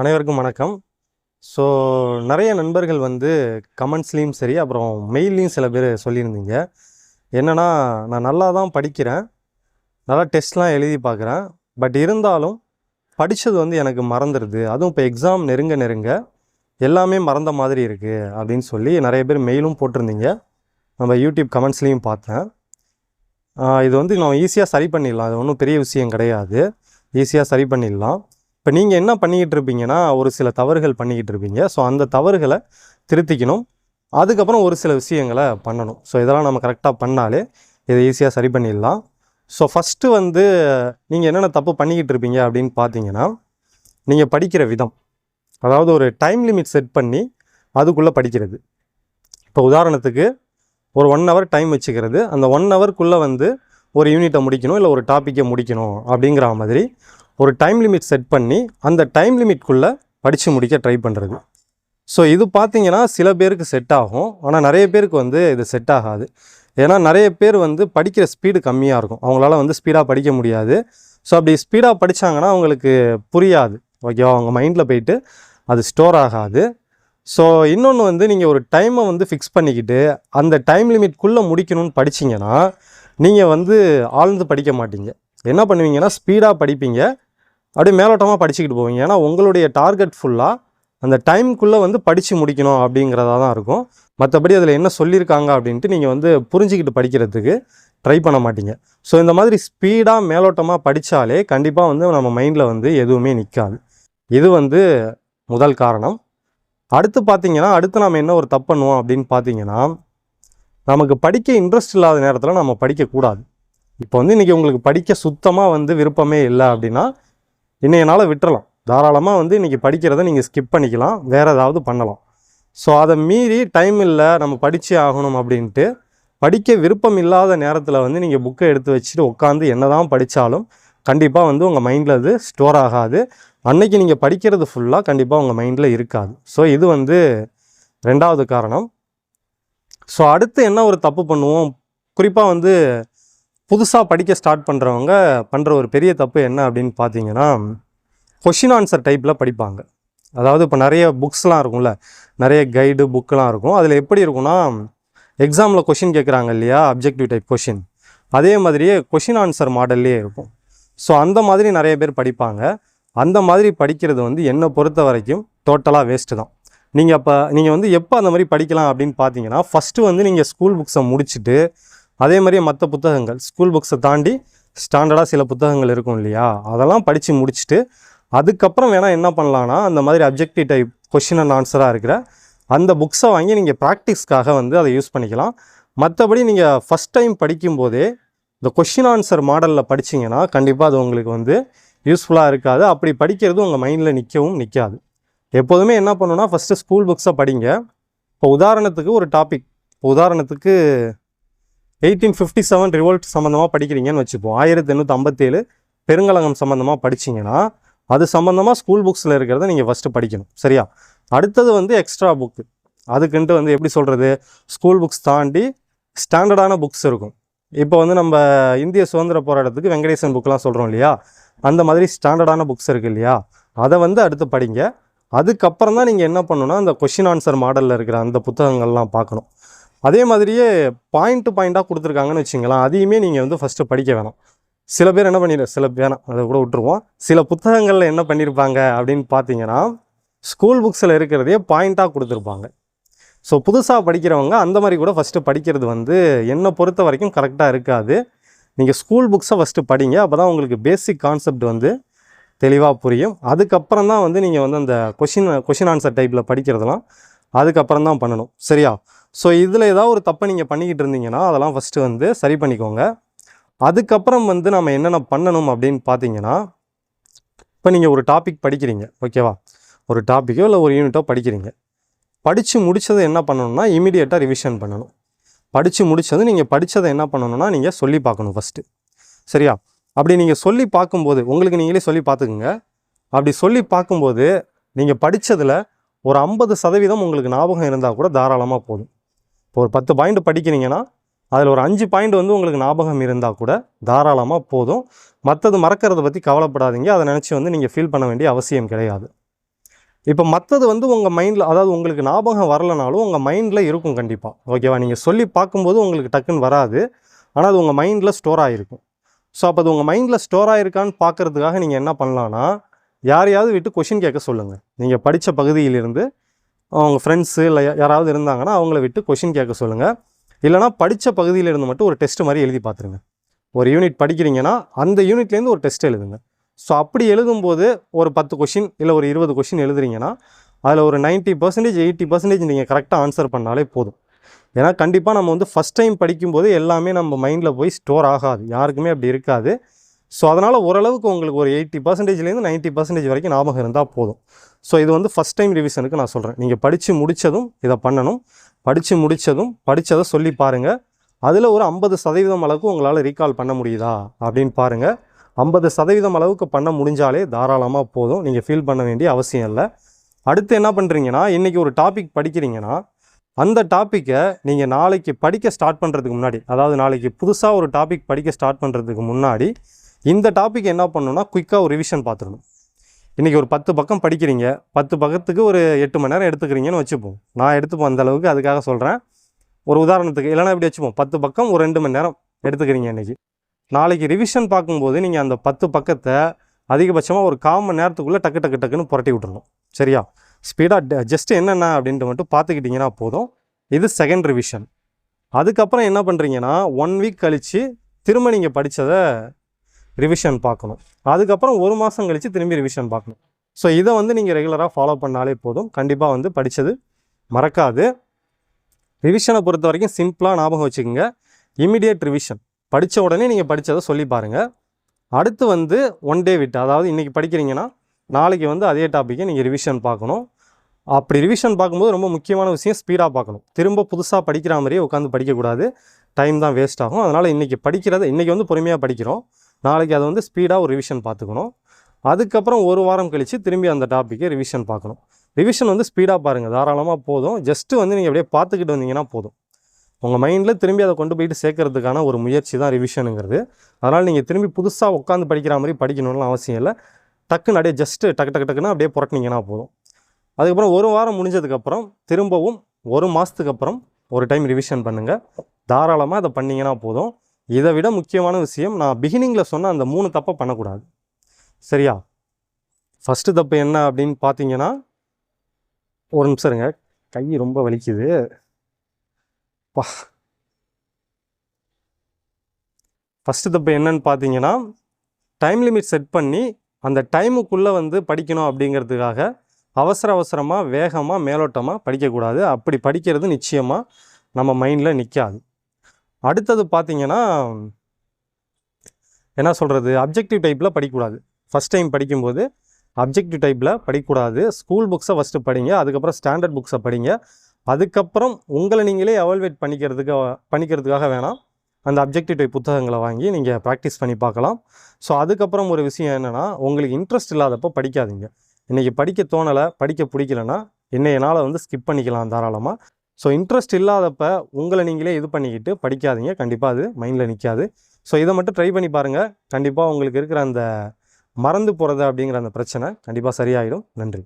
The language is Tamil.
அனைவருக்கும் வணக்கம். ஸோ நிறைய நண்பர்கள் வந்து கமெண்ட்ஸ்லேயும் சரி அப்புறம் மெயில்லையும் சில பேர் சொல்லியிருந்தீங்க. என்னென்னா நான் நல்லா தான் படிக்கிறேன். நல்லா டெஸ்ட்லாம் எழுதி பார்க்குறேன். பட் இருந்தாலும் படித்தது வந்து எனக்கு மறந்துடுது அதுவும் இப்போ எக்ஸாம் நெருங்க நெருங்க எல்லாமே மறந்த மாதிரி இருக்குது அப்படின்னு சொல்லி நிறைய பேர் மெயிலும் போட்டிருந்தீங்க. நம்ம யூடியூப் கமெண்ட்ஸ்லேயும் பார்த்தேன். இது வந்து நம்ம ஈஸியாக சரி பண்ணிடலாம். அது ஒன்றும் பெரிய விஷயம் கிடையாது. ஈஸியாக சரி பண்ணிடலாம். இப்போ நீங்கள் என்ன பண்ணிக்கிட்டு இருப்பீங்கன்னா ஒரு சில தவறுகள் பண்ணிக்கிட்டு இருப்பீங்க. ஸோ அந்த தவறுகளை திருத்திக்கணும். அதுக்கப்புறம் ஒரு சில விஷயங்களை பண்ணணும். ஸோ இதெல்லாம் நம்ம கரெக்டாக பண்ணாலே இதை ஈஸியாக சரி பண்ணிடலாம். ஸோ ஃபஸ்ட்டு வந்து நீங்கள் என்னென்ன தப்பு பண்ணிக்கிட்டு இருப்பீங்க அப்படின்னு பார்த்தீங்கன்னா நீங்கள் படிக்கிற விதம். அதாவது ஒரு டைம் லிமிட் செட் பண்ணி அதுக்குள்ளே படிக்கிறது. இப்போ உதாரணத்துக்கு ஒரு ஒன் ஹவர் டைம் வச்சுக்கிறது. அந்த ஒன் ஹவர்க்குள்ளே வந்து ஒரு யூனிட்டை முடிக்கணும் இல்லை ஒரு டாப்பிக்கை முடிக்கணும் அப்படிங்கிற மாதிரி ஒரு டைம் லிமிட் செட் பண்ணி அந்த டைம் லிமிட்குள்ளே படித்து முடிக்க ட்ரை பண்ணுறது ஸோ இது பார்த்தீங்கன்னா சில பேருக்கு செட் ஆகும். ஆனால் நிறைய பேருக்கு வந்து இது செட் ஆகாது. ஏன்னா நிறைய பேர் வந்து படிக்கிற ஸ்பீடு கம்மியாக இருக்கும். அவங்களால வந்து ஸ்பீடாக படிக்க முடியாது. ஸோ அப்படி ஸ்பீடாக படித்தாங்கன்னா அவங்களுக்கு புரியாது. ஓகேவா அவங்க மைண்டில் போயிட்டு அது ஸ்டோர் ஆகாது. ஸோ இன்னொன்று வந்து நீங்கள் ஒரு டைமை வந்து ஃபிக்ஸ் பண்ணிக்கிட்டு அந்த டைம் லிமிட்குள்ளே முடிக்கணும்னு படிச்சிங்கன்னா நீங்கள் வந்து ஆழ்ந்து படிக்க மாட்டீங்க. என்ன பண்ணுவீங்கன்னா ஸ்பீடாக படிப்பீங்க. அப்படியே மேலோட்டமாக படிச்சுக்கிட்டு போவீங்க. ஏன்னா உங்களுடைய டார்கெட் ஃபுல்லாக அந்த டைம்குள்ளே வந்து படித்து முடிக்கணும் அப்படிங்கிறதா தான் இருக்கும். மற்றபடி அதில் என்ன சொல்லியிருக்காங்க அப்படின்ட்டு நீங்கள் வந்து புரிஞ்சுக்கிட்டு படிக்கிறதுக்கு ட்ரை பண்ண மாட்டீங்க. ஸோ இந்த மாதிரி ஸ்பீடாக மேலோட்டமாக படித்தாலே கண்டிப்பாக வந்து நம்ம மைண்டில் வந்து எதுவுமே நிற்காது இது வந்து முதல் காரணம். அடுத்து பார்த்தீங்கன்னா அடுத்து நம்ம என்ன ஒரு தப்பு பண்ணுவோம் அப்படின்னு பார்த்தீங்கன்னா நமக்கு படிக்க இன்ட்ரெஸ்ட் இல்லாத நேரத்தில் நம்ம படிக்கக்கூடாது. இப்போ வந்து இன்றைக்கி உங்களுக்கு படிக்க சுத்தமாக வந்து விருப்பமே இல்லை அப்படின்னா இன்றைய நாளை விட்டுறலாம். தாராளமாக வந்து இன்றைக்கி படிக்கிறத நீங்கள் ஸ்கிப் பண்ணிக்கலாம். வேறு ஏதாவது பண்ணலாம். ஸோ அதை மீறி டைம் இல்லை நம்ம படித்தே ஆகணும் அப்படின்ட்டு படிக்க விருப்பம் இல்லாத நேரத்தில் வந்து நீங்கள் புக்கை எடுத்து வச்சுட்டு உட்காந்து என்ன தான் படித்தாலும் கண்டிப்பாக வந்து உங்கள் மைண்டில் அது ஸ்டோர் ஆகாது. அன்னைக்கு நீங்கள் படிக்கிறது ஃபுல்லாக கண்டிப்பாக உங்கள் மைண்டில் இருக்காது. ஸோ இது வந்து ரெண்டாவது காரணம். ஸோ அடுத்து என்ன ஒரு தப்பு பண்ணுவோம்? குறிப்பாக வந்து புதுசாக படிக்க ஸ்டார்ட் பண்ணுறவங்க பண்ணுற ஒரு பெரிய தப்பு என்ன அப்படின்னு பார்த்தீங்கன்னா கொஷின் ஆன்சர் டைப்பில் படிப்பாங்க. அதாவது இப்போ நிறைய புக்ஸ்லாம் இருக்கும்ல நிறைய கைடு புக்கெலாம் இருக்கும். அதில் எப்படி இருக்கும்னா எக்ஸாமில் கொஷின் கேட்குறாங்க இல்லையா அப்ஜெக்டிவ் டைப் கொஷின் அதே மாதிரியே கொஷின் ஆன்சர் மாடல்லே இருக்கும். ஸோ அந்த மாதிரி நிறைய பேர் படிப்பாங்க. அந்த மாதிரி படிக்கிறது வந்து என்னை பொறுத்த வரைக்கும் டோட்டலாக வேஸ்ட்டு தான். நீங்கள் அப்போ நீங்கள் வந்து எப்போ அந்த மாதிரி படிக்கலாம் அப்படின்னு பார்த்தீங்கன்னா ஃபஸ்ட்டு வந்து நீங்கள் ஸ்கூல் புக்ஸை முடிச்சுட்டு அதே மாதிரி மற்ற புத்தகங்கள் ஸ்கூல் புக்ஸை தாண்டி ஸ்டாண்டர்டாக சில புத்தகங்கள் இருக்கும் இல்லையா? அதெல்லாம் படித்து முடிச்சுட்டு அதுக்கப்புறம் வேணால் என்ன பண்ணலான்னா அந்த மாதிரி அப்ஜெக்டிவ் டைப் கொஷின் அண்ட் ஆன்சராக இருக்கிற அந்த புக்ஸை வாங்கி நீங்கள் ப்ராக்டிஸ்க்காக வந்து அதை யூஸ் பண்ணிக்கலாம். மற்றபடி நீங்கள் ஃபஸ்ட் டைம் படிக்கும்போதே இந்த கொஷின் ஆன்சர் மாடலில் படிச்சீங்கன்னா கண்டிப்பாக அது உங்களுக்கு வந்து யூஸ்ஃபுல்லாக இருக்காது. அப்படி படிக்கிறது உங்கள் மைண்டில் நிற்கவும் நிற்காது எப்போதுமே என்ன பண்ணுன்னா ஃபஸ்ட்டு ஸ்கூல் புக்ஸை படிங்க. இப்போ உதாரணத்துக்கு ஒரு டாபிக் இப்போ உதாரணத்துக்கு எயிட்டீன் ஃபிஃப்டி செவன் ரிவோல்ட் சம்மந்தமாக படிக்கிறீங்கன்னு வச்சுப்போம். ஆயிரத்தி எண்ணூற்றி ஐம்பத்தேழு பெருங்கலகம் சம்மந்தமாக படிச்சீங்கன்னா அது சம்மந்தமாக ஸ்கூல் புக்ஸில் இருக்கிறத நீங்கள் ஃபஸ்ட்டு படிக்கணும். சரியா? அடுத்தது வந்து எக்ஸ்ட்ரா புக்கு அதுக்குன்ட்டு வந்து எப்படி சொல்கிறது ஸ்கூல் புக்ஸ் தாண்டி ஸ்டாண்டர்டான புக்ஸ் இருக்கும். இப்போ வந்து நம்ம இந்திய சுதந்திர போராட்டத்துக்கு வெங்கடேசன் புக்லாம் சொல்கிறோம் இல்லையா? அந்த மாதிரி ஸ்டாண்டர்டான புக்ஸ் இருக்குது இல்லையா? அதை வந்து அடுத்து படிங்க. அதுக்கப்புறம் தான் நீங்கள் என்ன பண்ணணும்னா அந்த கொஷின் ஆன்சர் மாடலில் இருக்கிற அந்த புத்தகங்கள்லாம் பார்க்கணும். அதே மாதிரியே பாயிண்ட் பாயிண்ட்டாக கொடுத்துருக்காங்கன்னு வச்சுங்களேன் அதையுமே நீங்கள் வந்து ஃபஸ்ட்டு படிக்க வேணாம். சில பேர் என்ன பண்ணிடு சில வேணாம் அதை கூட விட்டுருவோம். சில புத்தகங்களில் என்ன பண்ணியிருப்பாங்க அப்படின்னு பார்த்தீங்கன்னா ஸ்கூல் புக்ஸில் இருக்கிறதே பாயிண்ட்டாக கொடுத்துருப்பாங்க. ஸோ புதுசாக படிக்கிறவங்க அந்த மாதிரி கூட ஃபஸ்ட்டு படிக்கிறது வந்து என்னை பொறுத்த வரைக்கும் கரெக்டாக இருக்காது. நீங்கள் ஸ்கூல் புக்ஸை ஃபஸ்ட்டு படிங்க அப்போ தான் உங்களுக்கு பேசிக் கான்செப்ட் வந்து தெளிவாக புரியும். அதுக்கப்புறம் தான் வந்து நீங்கள் வந்து அந்த கொஷின் கொஷின் ஆன்சர் டைப்பில் படிக்கிறதெல்லாம் அதுக்கப்புறம் தான் பண்ணணும். சரியா? ஸோ இதில் ஏதாவது ஒரு தப்பை நீங்கள் பண்ணிக்கிட்டு இருந்தீங்கன்னா அதெல்லாம் ஃபஸ்ட்டு வந்து சரி பண்ணிக்கோங்க. அதுக்கப்புறம் வந்து நம்ம என்னென்ன பண்ணணும் அப்படின்னு பார்த்தீங்கன்னா இப்போ நீங்கள் ஒரு டாபிக் படிக்கிறீங்க ஓகேவா ஒரு டாப்பிக்கோ இல்லை ஒரு யூனிட்டோ படிக்கிறீங்க. படித்து முடித்ததை என்ன பண்ணணும்னா இமீடியட்டாக ரிவிஷன் பண்ணணும். படித்து முடித்தது நீங்கள் படித்ததை என்ன பண்ணணும்னா நீங்கள் சொல்லி பார்க்கணும் ஃபஸ்ட்டு சரியா? அப்படி நீங்கள் சொல்லி பார்க்கும்போது உங்களுக்கு நீங்களே சொல்லி பார்த்துக்குங்க. அப்படி சொல்லி பார்க்கும்போது நீங்கள் படித்ததில் ஒரு ஐம்பது சதவீதம் உங்களுக்கு ஞாபகம் இருந்தால் கூட தாராளமாக போதும். இப்போ ஒரு பத்து பாயிண்ட் படிக்கிறீங்கன்னா அதில் ஒரு அஞ்சு பாயிண்ட் வந்து உங்களுக்கு ஞாபகம் இருந்தால் கூட தாராளமாக போதும். மற்றது மறக்கிறத பற்றி கவலைப்படாதீங்க. அதை நினச்சி வந்து நீங்கள் ஃபீல் பண்ண வேண்டிய அவசியம் கிடையாது. இப்போ மற்றது வந்து உங்கள் மைண்டில் அதாவது உங்களுக்கு ஞாபகம் வரலனாலும் உங்கள் மைண்டில் இருக்கும் கண்டிப்பாக ஓகேவா? நீங்கள் சொல்லி பார்க்கும்போது உங்களுக்கு டக்குன்னு வராது. ஆனால் அது உங்கள் மைண்டில் ஸ்டோர் ஆகிருக்கும் ஸோ அப்போ அது உங்கள் மைண்டில் ஸ்டோர் ஆகிருக்கான்னு பார்க்கறதுக்காக நீங்கள் என்ன பண்ணலான்னா யாரையாவது விட்டு கொஷின் கேட்க சொல்லுங்கள் நீங்கள் படித்த பகுதியிலிருந்து அவங்க ஃப்ரெண்ட்ஸு இல்லை யாராவது இருந்தாங்கன்னா அவங்கள விட்டு கொஷின் கேட்க சொல்லுங்கள் இல்லைனா படித்த பகுதியிலிருந்து மட்டும் ஒரு டெஸ்ட் மாதிரி எழுதி பார்த்துருங்க. ஒரு யூனிட் படிக்கிறீங்கன்னா அந்த யூனிட்லேருந்து ஒரு டெஸ்ட் எழுதுங்க. ஸோ அப்படி எழுதும்போது ஒரு பத்து கொஷின் இல்லை ஒரு இருபது கொஷின் எழுதுறீங்கன்னா அதில் ஒரு 90% பர்சன்டேஜ் எயிட்டி பர்சன்டேஜ் நீங்கள் கரெக்டாக ஆன்சர் பண்ணாலே போதும். ஏன்னா கண்டிப்பாக நம்ம வந்து ஃபஸ்ட் டைம் படிக்கும்போது எல்லாமே நம்ம மைண்டில் போய் ஸ்டோர் ஆகாது. யாருக்குமே அப்படி இருக்காது. ஸோ அதனால் ஓரளவுக்கு உங்களுக்கு ஒரு எயிட்டி பர்சன்டேஜ்லேருந்து நைன்ட்டி பர்சன்டேஜ் வரைக்கும் ஞாபகம் இருந்தால் போதும். ஸோ இது வந்து ஃபஸ்ட் டைம் ரிவிஷனுக்கு நான் சொல்கிறேன் நீங்கள் படித்து முடித்ததும் இதை பண்ணணும். படித்து முடித்ததும் படித்ததை சொல்லி பாருங்கள் அதில் ஒரு ஐம்பது சதவீதம் அளவுக்கு உங்களால் ரீகால் பண்ண முடியுதா அப்படின்னு பாருங்கள் ஐம்பது சதவீதம் அளவுக்கு பண்ண முடிஞ்சாலே தாராளமாக போதும். நீங்கள் ஃபீல் பண்ண வேண்டிய அவசியம் இல்லை. அடுத்து என்ன பண்ணுறீங்கன்னா இன்றைக்கி ஒரு டாபிக் படிக்கிறீங்கன்னா அந்த டாப்பிக்கை நீங்கள் நாளைக்கு படிக்க ஸ்டார்ட் பண்ணுறதுக்கு முன்னாடி அதாவது நாளைக்கு புதுசாக ஒரு டாபிக் படிக்க ஸ்டார்ட் பண்ணுறதுக்கு முன்னாடி இந்த டாபிக் என்ன பண்ணணும்னா குயிக்காக ஒரு ரிவிஷன் பார்த்துடணும். இன்றைக்கி ஒரு பத்து பக்கம் படிக்கிறீங்க. பத்து பக்கத்துக்கு ஒரு எட்டு மணி நேரம் எடுத்துக்கிறீங்கன்னு வச்சுப்போம். நான் எடுத்துப்போம் அந்த அளவுக்கு அதுக்காக சொல்கிறேன் ஒரு உதாரணத்துக்கு இல்லைனா இப்படி வச்சுப்போம். பத்து பக்கம் ஒரு ரெண்டு மணி நேரம் எடுத்துக்கிறீங்க இன்றைக்கி நாளைக்கு ரிவிஷன் பார்க்கும்போது நீங்கள் அந்த பத்து பக்கத்தை அதிகபட்சமாக ஒரு கால் மணி நேரத்துக்குள்ளே டக்கு டக்கு டக்குன்னு புரட்டி விட்டுறணும். சரியா? ஸ்பீடாக ஜஸ்ட் என்னென்ன அப்படின்ட்டு மட்டும் பார்த்துக்கிட்டிங்கன்னா போதும். இது செகண்ட் ரிவிஷன் அதுக்கப்புறம் என்ன பண்ணுறீங்கன்னா ஒன் வீக் கழித்து திரும்ப நீங்கள் படித்ததை ரிவிஷன் பார்க்கணும். அதுக்கப்புறம் ஒரு மாதம் கழித்து திரும்பி ரிவிஷன் பார்க்கணும். ஸோ இதை வந்து நீங்கள் ரெகுலராக ஃபாலோ பண்ணாலே போதும். கண்டிப்பாக வந்து படித்தது மறக்காது. ரிவிஷனை பொறுத்த வரைக்கும் சிம்பிளாக ஞாபகம் வச்சுக்கோங்க. இமிடியேட் ரிவிஷன் படித்த உடனே நீங்கள் படித்ததை சொல்லி பாருங்கள் அடுத்து வந்து ஒன் டே விட்டு அதாவது இன்றைக்கி படிக்கிறீங்கன்னா நாளைக்கு வந்து அதே டாப்பிக்கை நீங்கள் ரிவிஷன் பார்க்கணும். அப்படி ரிவிஷன் பார்க்கும்போது ரொம்ப முக்கியமான விஷயம் ஸ்பீடாக பார்க்கணும். திரும்ப புதுசாக படிக்கிற மாதிரியே உட்காந்து படிக்கக்கூடாது. டைம் தான் வேஸ்ட் ஆகும். அதனால் இன்றைக்கி படிக்கிறத இன்றைக்கி வந்து பொறுமையாக படிக்கிறோம். நாளைக்கு அதை வந்து ஸ்பீடாக ஒரு ரிவிஷன் பார்த்துக்கணும். அதுக்கப்புறம் ஒரு வாரம் கழித்து திரும்பி அந்த டாப்பிக்கை ரிவிஷன் பார்க்கணும். ரிவிஷன் வந்து ஸ்பீடாக பாருங்கள் தாராளமாக போதும். ஜஸ்ட்டு வந்து நீங்கள் அப்படியே பார்த்துக்கிட்டு வந்தீங்கன்னா போதும். உங்கள் மைண்டில் திரும்பி அதை கொண்டு போயிட்டு சேர்க்கறதுக்கான ஒரு முயற்சி தான் ரிவிஷனுங்கிறது அதனால் நீங்கள் திரும்பி புதுசாக உட்காந்து படிக்கிற மாதிரி படிக்கணும்னு அவசியம் இல்லை. டக்குன்னு அப்படியே ஜஸ்ட்டு டக்கு டக்கு டக்குன்னு அப்படியே புரட்டினீங்கன்னா போதும். அதுக்கப்புறம் ஒரு வாரம் முடிஞ்சதுக்கப்புறம் திரும்பவும் ஒரு மாதத்துக்கு அப்புறம் ஒரு டைம் ரிவிஷன் பண்ணுங்கள் தாராளமாக அதை பண்ணிங்கன்னா போதும். இதை விட முக்கியமான விஷயம் நான் பிகினிங்கில் சொன்ன அந்த மூணு தப்பை பண்ணக்கூடாது. சரியா? ஃபஸ்ட்டு தப்பு என்ன அப்படின்னு பார்த்தீங்கன்னா ஒரு நிமிஷம் இருங்க. கை ரொம்ப வலிக்குது. பா. ஃபஸ்ட்டு தப்பு என்னன்னு பார்த்தீங்கன்னா டைம் லிமிட் செட் பண்ணி அந்த டைமுக்குள்ளே வந்து படிக்கணும் அப்படிங்கிறதுக்காக அவசர அவசரமாக வேகமாக மேலோட்டமாக படிக்கக்கூடாது. அப்படி படிக்கிறது நிச்சயமாக நம்ம மைண்டில் நிற்காது அடுத்தது பார்த்தீங்கன்னா என்ன சொல்கிறது அப்ஜெக்டிவ் டைப்பில் படிக்கக்கூடாது. ஃபஸ்ட் டைம் படிக்கும்போது அப்ஜெக்டிவ் டைப்பில் படிக்கக்கூடாது. ஸ்கூல் புக்ஸை ஃபஸ்ட்டு படிங்க. அதுக்கப்புறம் ஸ்டாண்டர்ட் புக்ஸை படிங்க. அதுக்கப்புறம் உங்களை நீங்களே அவல்வேட் பண்ணிக்கிறதுக்கு பண்ணிக்கிறதுக்காக வேணாம். அந்த அப்ஜெக்டிவ் டைப் புத்தகங்களை வாங்கி நீங்கள் ப்ராக்டிஸ் பண்ணி பார்க்கலாம். ஸோ அதுக்கப்புறம் ஒரு விஷயம் என்னென்னா உங்களுக்கு இன்ட்ரெஸ்ட் இல்லாதப்போ படிக்காதீங்க. இன்றைக்கி படிக்க தோணலை படிக்க பிடிக்கலன்னா என்னை நாளை வந்து ஸ்கிப் பண்ணிக்கலாம் தாராளமாக ஸோ இன்ட்ரெஸ்ட் இல்லாதப்ப உங்களை நீங்களே இது பண்ணிக்கிட்டு படிக்காதீங்க. கண்டிப்பாக அது மைண்டில் நிற்காது ஸோ இதை மட்டும் ட்ரை பண்ணி பாருங்கள் கண்டிப்பாக உங்களுக்கு இருக்கிற அந்த மறந்து போகிறது அப்படிங்கிற அந்த பிரச்சனை கண்டிப்பாக சரியாயிடும். நன்றி.